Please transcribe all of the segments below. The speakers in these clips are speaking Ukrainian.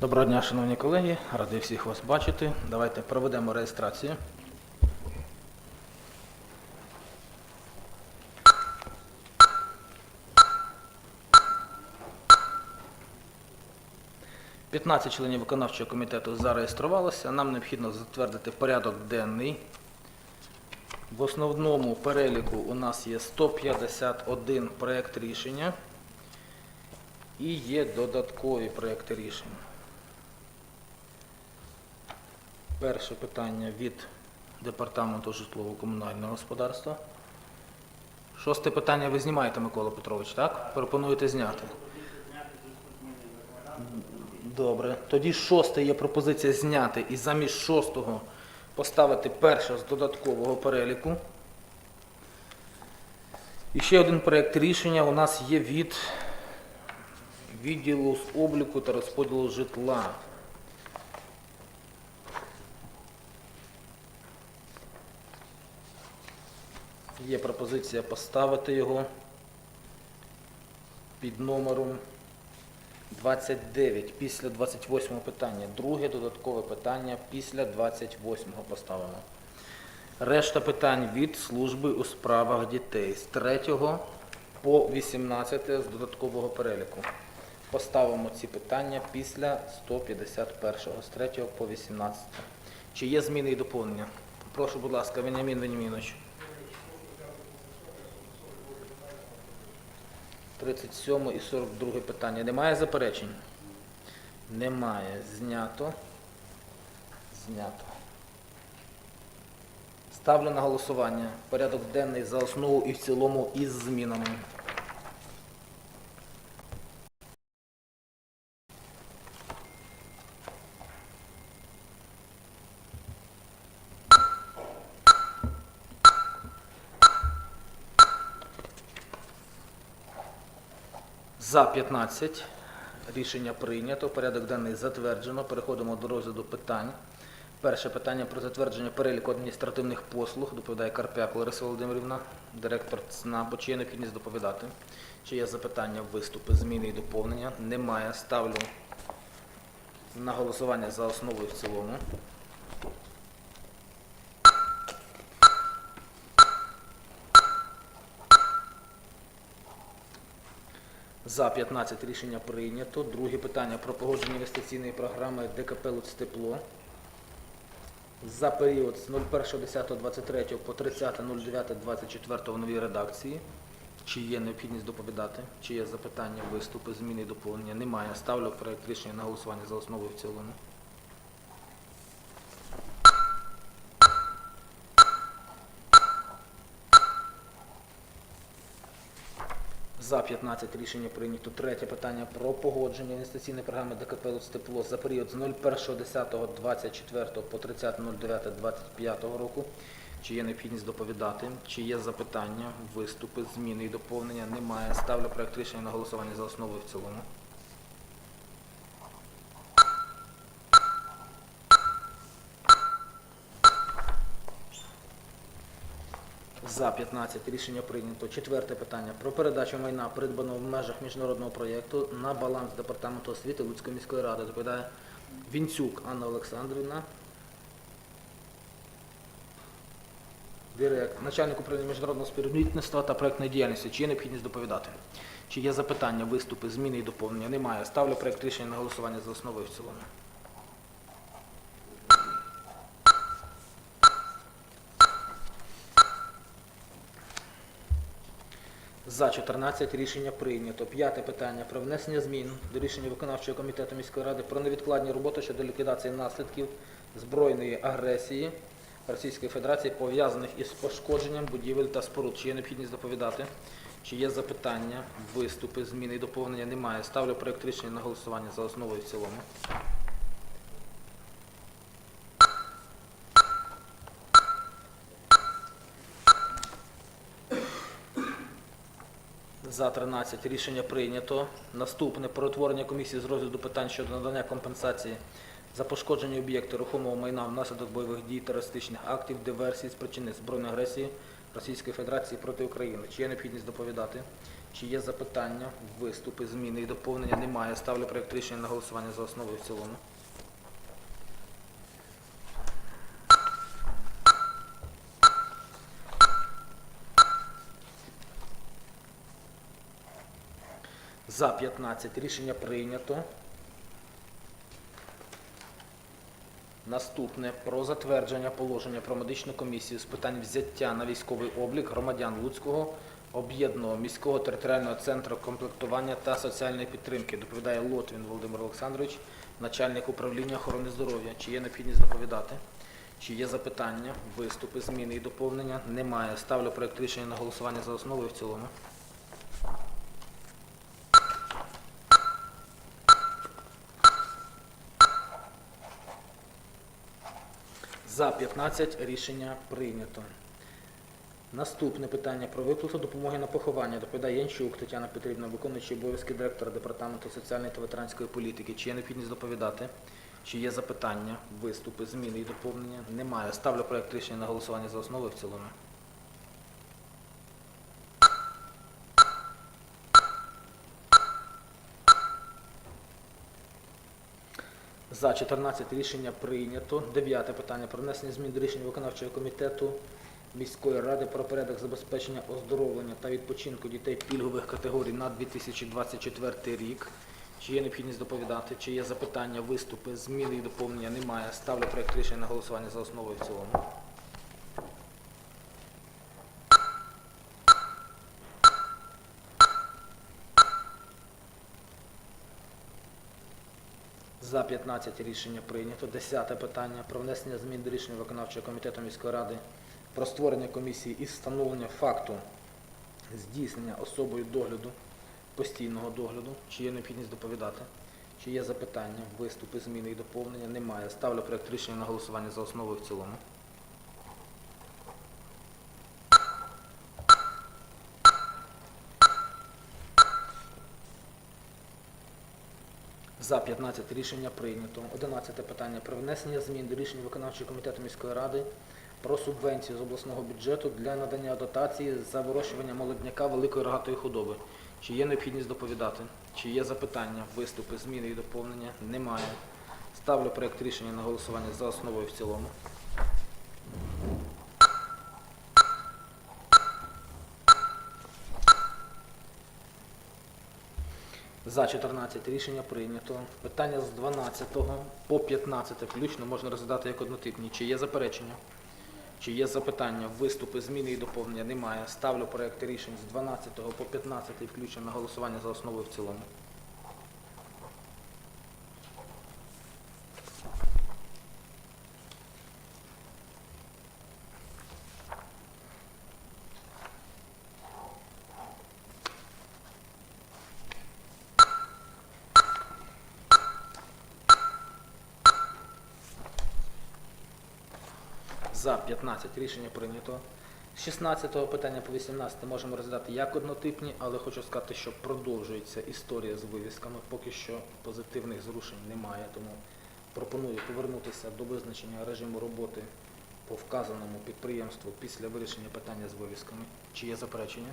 Доброго дня, шановні колеги. Радий всіх вас бачити. Давайте проведемо реєстрацію. П'ятнадцять членів виконавчого комітету зареєструвалося. Нам необхідно затвердити порядок денний. В основному переліку у нас є 151 проєкт рішення і є додаткові проєкти рішень. Перше питання від Департаменту житлово-комунального господарства. Шосте питання ви знімаєте, Микола Петрович, так? Пропонуєте зняти? Добре. Тоді шосте є пропозиція зняти і замість шостого поставити перше з додаткового переліку. І ще один проєкт рішення у нас є від відділу з обліку та розподілу житла. Є пропозиція поставити його під номером 29 після 28 питання. Друге додаткове питання після 28 поставимо. Решта питань від служби у справах дітей з 3 по 18 з додаткового переліку. Поставимо ці питання після 151 з 3 по 18. Чи є зміни і доповнення? Прошу, будь ласка, Веніамін Веніамінович. 37 і 42 питання. Немає заперечень? Немає. Знято. Знято. Ставлю на голосування порядок денний за основу і в цілому із змінами. За 15. Рішення прийнято. Порядок денний затверджено. Переходимо до розгляду питань. Перше питання про затвердження переліку адміністративних послуг. Доповідає Карпяк Лариса Володимирівна, директор ЦНАПу. Чи є необхідність доповідати? Чи є запитання, виступи, зміни і доповнення? Немає. Ставлю на голосування за основу і в цілому. За 15 рішення прийнято. Друге питання про погодження інвестиційної програми ДКП «Луцтепло» за період з 01.10.23 по 30.09.24 в новій редакції. Чи є необхідність доповідати? Чи є запитання, виступи, зміни доповнення? Немає. Ставлю проєкт рішення на голосування за основу і в цілому. За 15 рішення прийнято. Третє питання про погодження інвестиційної програми ДКП «Тепло» за період з 01.10.24 по 30.09.25 року. Чи є необхідність доповідати? Чи є запитання, виступи, зміни і доповнення? Немає. Ставлю проект рішення на голосування за основу і в цілому. За 15 рішення прийнято. Четверте питання про передачу майна, придбаного в межах міжнародного проєкту на баланс Департаменту освіти Луцької міської ради. Доповідає Вінцюк Анна Олександрівна, директ, начальник управління міжнародного співробітництва та проєктної діяльності. Чи є необхідність доповідати? Чи є запитання, виступи, зміни і доповнення? Немає. Ставлю проєкт рішення на голосування за основою в цілому. За 14 рішення прийнято. П'яте питання про внесення змін до рішення виконавчого комітету міської ради про невідкладні роботи щодо ліквідації наслідків збройної агресії Російської Федерації, пов'язаних із пошкодженням будівель та споруд. Чи є необхідність доповідати? Чи є запитання, виступи, зміни і доповнення? Немає. Ставлю проект рішення на голосування за основу і в цілому. За 13 рішення прийнято. Наступне про утворення комісії з розгляду питань щодо надання компенсації за пошкоджені об'єкти рухомого майна внаслідок бойових дій, терористичних актів, диверсій, спричинених збройної агресії Російської Федерації проти України. Чи є необхідність доповідати? Чи є запитання, виступи, зміни і доповнення? Немає. Ставлю проект рішення на голосування за основу і в цілому. За 15 рішення прийнято. Наступне про затвердження положення про медичну комісію з питань взяття на військовий облік громадян Луцького об'єднаного міського територіального центру комплектування та соціальної підтримки. Доповідає Лотвін Володимир Олександрович, начальник управління охорони здоров'я. Чи є необхідність доповідати? Чи є запитання, виступи, зміни і доповнення? Немає. Ставлю проект рішення на голосування за основу і в цілому. За 15 рішення прийнято. Наступне питання про виплату допомоги на поховання. Доповідає Янчук Тетяна Петрівна, виконуючий обов'язки директора Департаменту соціальної та ветеранської політики. Чи є необхідність доповідати? Чи є запитання, виступи, зміни і доповнення? Немає. Ставлю проект рішення на голосування за основу і в цілому. За 14 рішення прийнято. Дев'яте питання про внесення змін до рішення виконавчого комітету міської ради про порядок забезпечення оздоровлення та відпочинку дітей пільгових категорій на 2024 рік. Чи є необхідність доповідати? Чи є запитання, виступи, зміни і доповнення? Немає. Ставлю проект рішення на голосування за основу і в цілому. За 15 рішення прийнято. Десяте питання про внесення змін до рішення виконавчого комітету міської ради про створення комісії із встановлення факту здійснення особою догляду, постійного догляду. Чи є необхідність доповідати? Чи є запитання, виступи, зміни і доповнення? Немає. Ставлю проєкт рішення на голосування за основу і в цілому. За 15 рішення прийнято. 11 питання про внесення змін до рішення виконавчого комітету міської ради про субвенцію з обласного бюджету для надання дотації за вирощування молодняка великої рогатої худоби. Чи є необхідність доповідати? Чи є запитання, виступи, зміни і доповнення? Немає. Ставлю проєкт рішення на голосування за основою в цілому. За 14 рішення прийнято. Питання з 12 по 15 включно можна розглядати як однотипні. Чи є заперечення? Чи є запитання, виступи, зміни і доповнення? Немає. Ставлю проєкти рішень з 12 по 15 включно на голосування за основу і в цілому. За 15 рішення прийнято. З 16 питання по 18 можемо розглядати як однотипні, але хочу сказати, що продовжується історія з вивісками. Поки що позитивних зрушень немає, тому пропоную повернутися до визначення режиму роботи по вказаному підприємству після вирішення питання з вивісками. Чи є заперечення?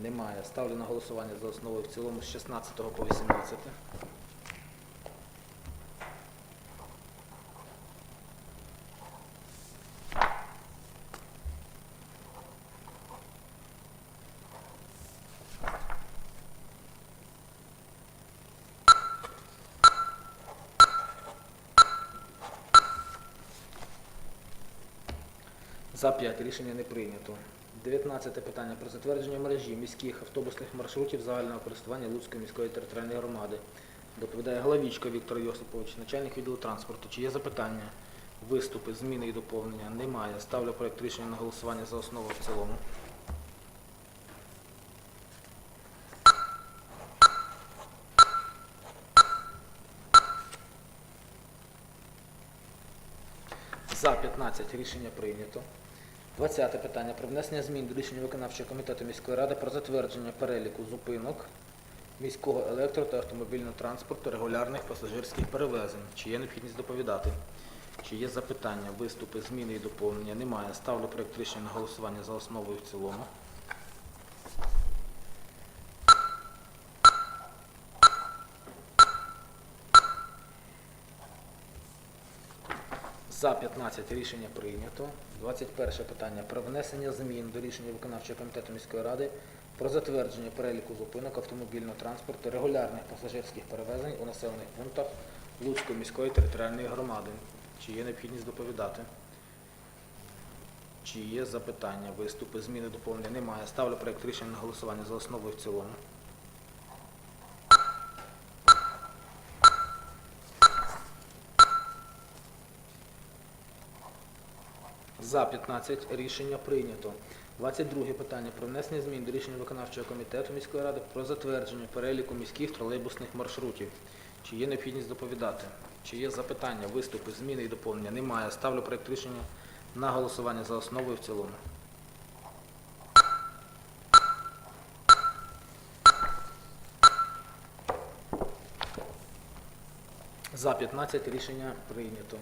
Немає. Ставлю на голосування за основу в цілому з 16 по 18. За 5 рішення не прийнято. 19 питання про затвердження мережі міських автобусних маршрутів загального користування Луцької міської територіальної громади. Доповідає Главічко Віктор Йосипович, начальник відділу транспорту. Чи є запитання, виступи, зміни і доповнення? Немає. Ставлю проект рішення на голосування за основу в цілому. За 15 рішення прийнято. 20 питання про внесення змін до рішення виконавчого комітету міської ради про затвердження переліку зупинок міського електро та автомобільного транспорту регулярних пасажирських перевезень. Чи є необхідність доповідати? Чи є запитання, виступи, зміни і доповнення? Немає. Ставлю проєкт рішення на голосування за основу і в цілому. За 15 рішення прийнято. 21 питання про внесення змін до рішення виконавчого комітету міської ради про затвердження переліку зупинок автомобільного транспорту регулярних пасажирських перевезень у населених пунктах Луцької міської територіальної громади. Чи є необхідність доповідати? Чи є запитання, виступи, зміни, доповнення? Немає. Ставлю проект рішення на голосування за основу і в цілому. За 15 рішення прийнято. 22 питання про внесення змін до рішення виконавчого комітету міської ради про затвердження переліку міських тролейбусних маршрутів. Чи є необхідність доповідати? Чи є запитання, виступи, зміни і доповнення? Немає. Ставлю проект рішення на голосування за основу і в цілому. За 15 рішення прийнято.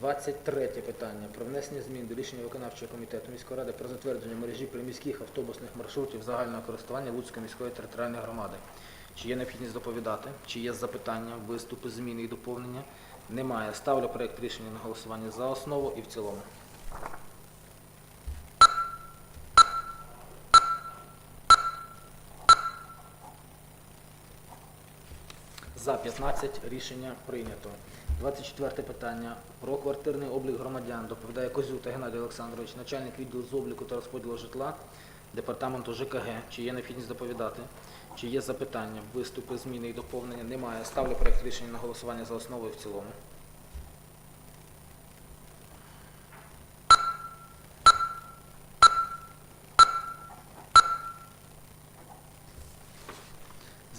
23 питання про внесення змін до рішення виконавчого комітету міської ради про затвердження мережі приміських автобусних маршрутів загального користування Луцької міської територіальної громади. Чи є необхідність доповідати? Чи є запитання, виступи, зміни і доповнення? Немає. Ставлю проект рішення на голосування за основу і в цілому. За 15 рішення прийнято. 24 питання про квартирний облік громадян доповідає Козюта Геннадій Олександрович, начальник відділу з обліку та розподілу житла департаменту ЖКГ. Чи є необхідність доповідати? Чи є запитання, виступи, зміни і доповнення? Немає. Ставлю проєкт рішення на голосування за основу і в цілому.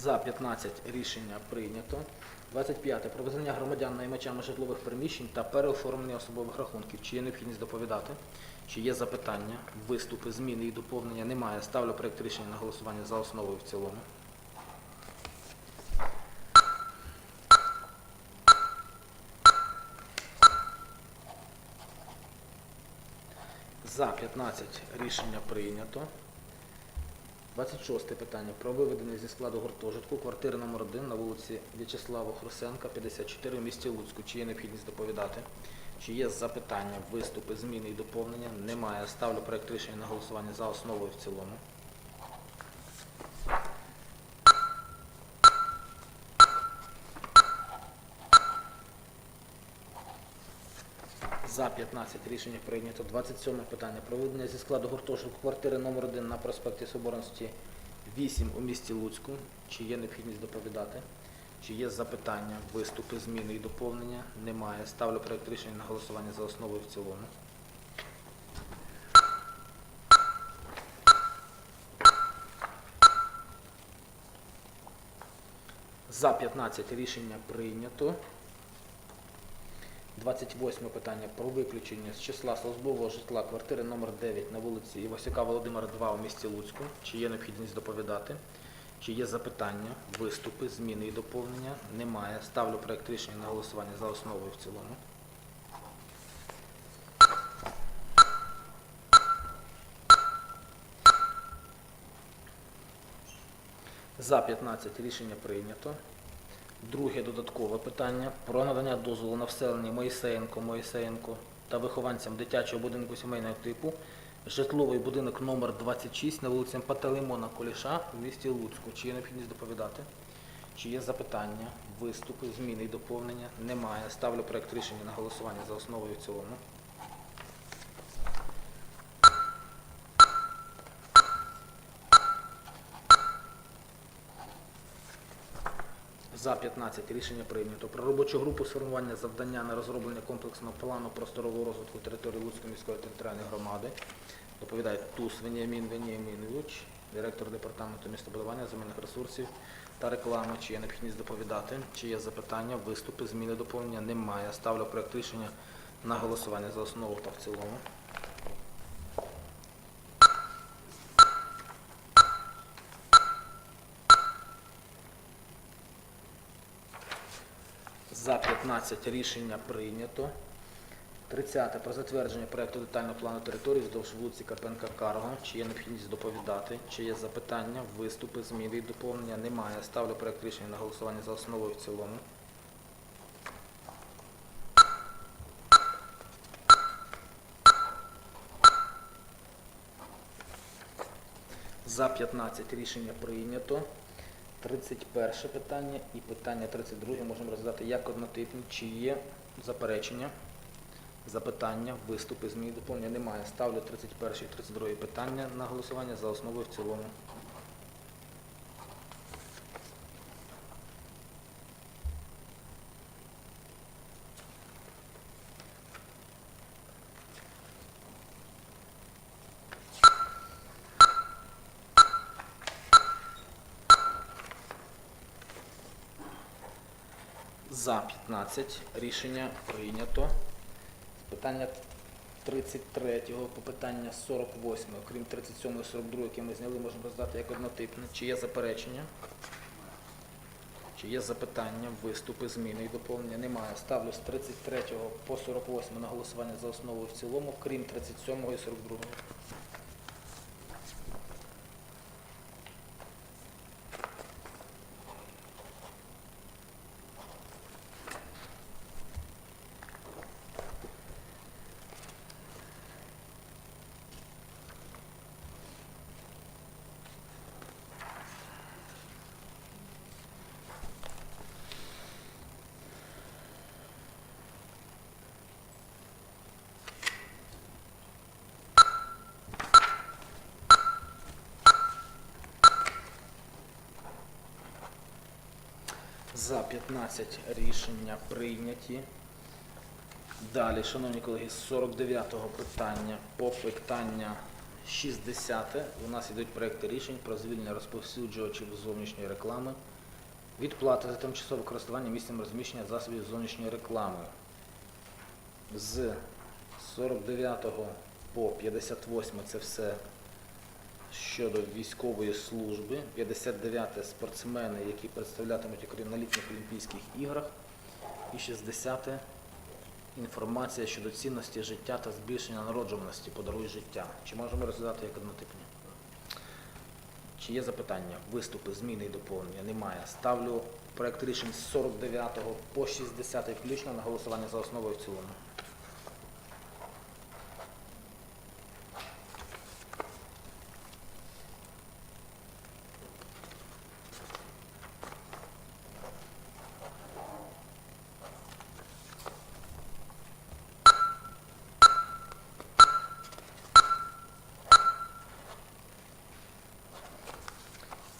За 15 рішення прийнято. 25. Про визнання громадян наймачами житлових приміщень та переоформлення особових рахунків. Чи є необхідність доповідати? Чи є запитання, виступи, зміни і доповнення? Немає. Ставлю проект рішення на голосування за основу і в цілому. За 15 рішення прийнято. 26 питання про виведення зі складу гуртожитку квартири номер 1 на вулиці В'ячеслава Хрусенка, 54 в місті Луцьку. Чи є необхідність доповідати? Чи є запитання, виступи, зміни і доповнення? Немає. Ставлю проект рішення на голосування за основу і в цілому. За 15 рішення прийнято. 27 питання. Про виведення зі складу гуртожитку квартири номер 1 на проспекті Соборності 8 у місті Луцьку. Чи є необхідність доповідати? Чи є запитання, виступи, зміни і доповнення? Немає. Ставлю проект рішення на голосування за основу і в цілому. За 15 рішення прийнято. 28 питання про виключення з числа службового житла квартири номер 9 на вулиці Івасюка Володимира 2 у місті Луцьку. Чи є необхідність доповідати? Чи є запитання, виступи, зміни і доповнення? Немає. Ставлю проект рішення на голосування за основу і в цілому. За 15 рішення прийнято. Друге додаткове питання про надання дозволу на вселення Моїсеєнко, Моїсеєнко та вихованцям дитячого будинку сімейного типу житловий будинок номер 26 на вулиці Пантелеймона Куліша в місті Луцьку. Чи є необхідність доповідати? Чи є запитання, виступи, зміни і доповнення? Немає. Ставлю проект рішення на голосування за основу і в цілому. За 15 рішення прийнято. Про робочу групу сформування завдання на розроблення комплексного плану просторового розвитку території Луцької міської територіальної громади. Доповідає Тус Веніамін Веніамінович, директор департаменту містобудування, земельних ресурсів та реклами. Чи є необхідність доповідати? Чи є запитання, виступи, зміни, доповнення? Немає. Ставлю проект рішення на голосування за основу та в цілому. 15 рішення прийнято. 30 про затвердження проєкту детального плану території вздовж вулиці Карпенка Карго. Чи є необхідність доповідати? Чи є запитання, виступи, зміни і доповнення? Немає. Ставлю проєкт рішення на голосування за основу і в цілому. За 15 рішення прийнято. 31 питання і питання 32 можемо розглядати як однотипні. Чи є заперечення, запитання, виступи, зміни, доповнення? Немає. Ставлю 31 і 32 питання на голосування за основу і в цілому. За 15 рішення прийнято. Питання 33 по питання 48, окрім 37 і 42, які ми зняли, можемо роздати як однотипне. Чи є заперечення? Чи є запитання, виступи, зміни і доповнення? Немає. Ставлю з 33 по 48 на голосування за основу в цілому, крім 37 і 42. За 15 рішення прийняті. Далі, шановні колеги, з 49-го питання по питання 60 у нас йдуть проекти рішень про звільнення розповсюджувачів зовнішньої реклами від плати за тимчасове користування місцем розміщення засобів зовнішньої реклами. З 49 по 58 це все щодо військової служби. 59-те спортсмени, які представлятимуть Україну на літніх Олімпійських іграх. І 60-те інформація щодо цінності життя та збільшення народжуваності подаруй життя. Чи можемо розглядати як однотипні? Чи є запитання, виступи, зміни і доповнення? Немає. Ставлю проект рішень з 49 по 60 включно на голосування за основу і в цілому.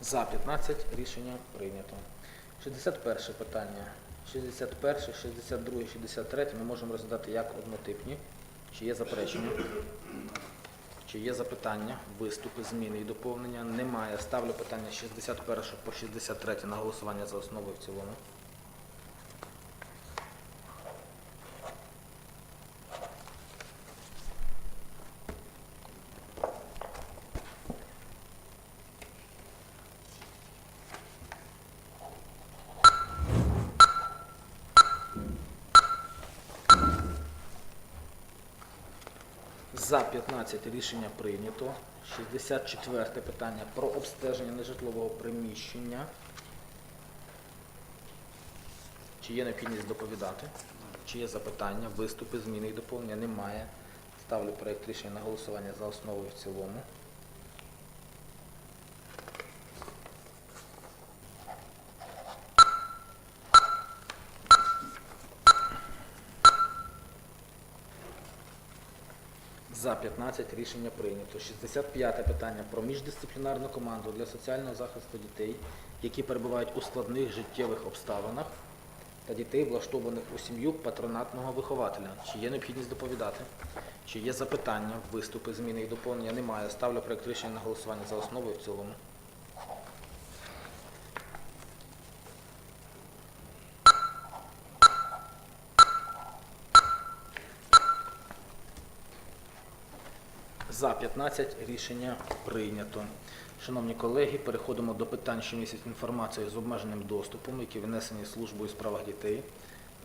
За 15 рішення прийнято. 61 питання. 61, 62, 63 ми можемо розглядати як однотипні. Чи є заперечення? Чи є запитання, виступи, зміни і доповнення? Немає. Ставлю питання 61 по 63 на голосування за основу і в цілому. За 15 рішення прийнято. 64 питання про обстеження нежитлового приміщення. Чи є необхідність доповідати? Чи є запитання, виступи, зміни і доповнення? Немає. Ставлю проєкт рішення на голосування за основу і в цілому. За 15 рішення прийнято. 65 питання про міждисциплінарну команду для соціального захисту дітей, які перебувають у складних життєвих обставинах та дітей, влаштованих у сім'ю патронатного вихователя. Чи є необхідність доповідати? Чи є запитання, виступи, зміни і доповнення? Немає. Ставлю проєкт рішення на голосування за основу і в цілому. За 15 рішення прийнято. Шановні колеги, переходимо до питань, що містять інформацію з обмеженим доступом, які внесені службою у справах дітей.